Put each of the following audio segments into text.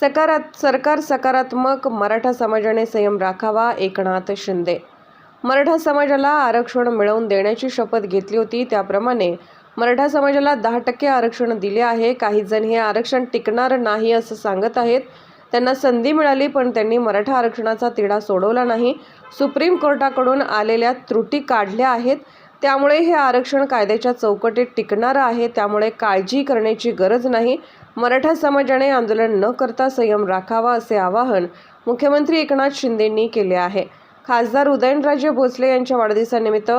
सकारात सरकार सकारात्मक मराठा समाजाने संयम राखावा एकनाथ शिंदे. मराठा समाजाला आरक्षण मिळवून देण्याची शपथ घेतली होती. त्याप्रमाणे मराठा समाजाला दहा टक्के आरक्षण दिले आहे. काही जण हे आरक्षण टिकणार नाही असं सांगत आहेत. त्यांना संधी मिळाली पण त्यांनी मराठा आरक्षणाचा तिढा सोडवला नाही. सुप्रीम कोर्टाकडून आलेल्या त्रुटी काढल्या आहेत. त्यामुळे हे आरक्षण कायद्याच्या चौकटीत टिकणारं आहे. त्यामुळे काळजी करण्याची गरज नाही. मराठा समाजाने आंदोलन न करता संयम राखावा असे आवाहन मुख्यमंत्री एकनाथ शिंदेंनी केले आहे. खासदार उदयनराजे भोसले यांच्या वाढदिवसानिमित्त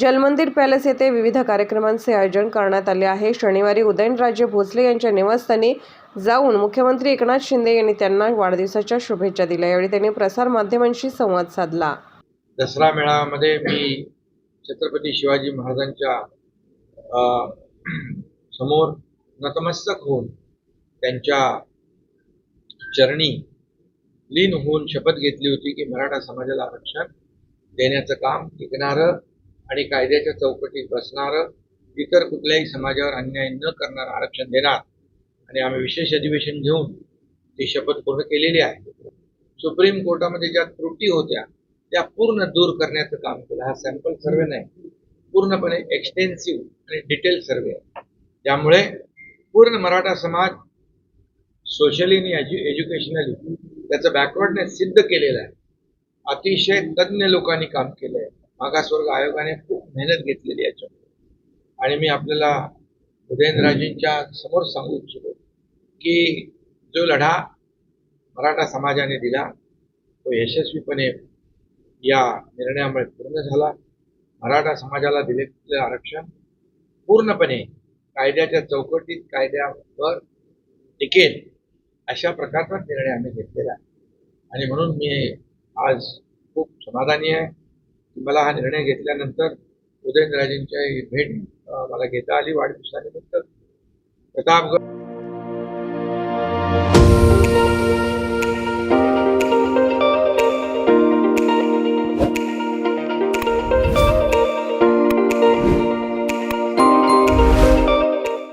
जलमंदिर पॅलेस येथे विविध कार्यक्रमांचे आयोजन करण्यात आले आहे. शनिवारी उदयनराजे भोसले यांच्या निवासस्थानी जाऊन मुख्यमंत्री एकनाथ शिंदे यांनी त्यांना वाढदिवसाच्या शुभेच्छा दिल्या. यावेळी त्यांनी प्रसारमाध्यमांशी संवाद साधला. दसरा मेळाव्यामध्ये मी छत्रपती शिवाजी महाराजांच्या समोर नतमस्तक होऊन त्यांच्या चरणी लीन होऊन शपथ घेतली होती की मराठा समाजाला आरक्षण देण्याचं काम टिकणारं आणि कायद्याच्या चौकटीत बसणारं इतर कुठल्याही समाजावर अन्याय न करणारं आरक्षण देणार. आणि आम्ही विशेष अधिवेशन घेऊन ती शपथ पूर्ण केलेली आहे. सुप्रीम कोर्टामध्ये ज्या त्रुटी होत्या त्या पूर्ण दूर करण्याचं काम केलं. हा सॅम्पल सर्वे नाही. पूर्णपणे एक्सटेन्सिव्ह आणि डिटेल सर्वे आहे. त्यामुळे पूर्ण मराठा समाज सोशली आणि एज्यु एज्युकेशनली त्याचं बॅकवर्डनेस सिद्ध केलेलं आहे. अतिशय तज्ज्ञ लोकांनी काम केलं आहे मागासवर्ग आयोगाने खूप मेहनत घेतलेली आहे याच्यामध्ये. आणि मी आपल्याला उदयनराजेंच्या समोर सांगू इच्छितो की जो लढा मराठा समाजाने दिला तो यशस्वीपणे या निर्णयामुळे पूर्ण झाला. मराठा समाजाला दिलेलं आरक्षण. पूर्णपणे कायद्याच्या चौकटीत कायद्यावर टिकेल. अशा प्रकारचा निर्णय आम्ही घेतलेला आहे. आणि म्हणून मी आज खूप समाधानी आहे की मला हा निर्णय घेतल्यानंतर उदयनराजेंच्या भेट मला घेता आली वाढदिवसानिमित्त. प्रतापगड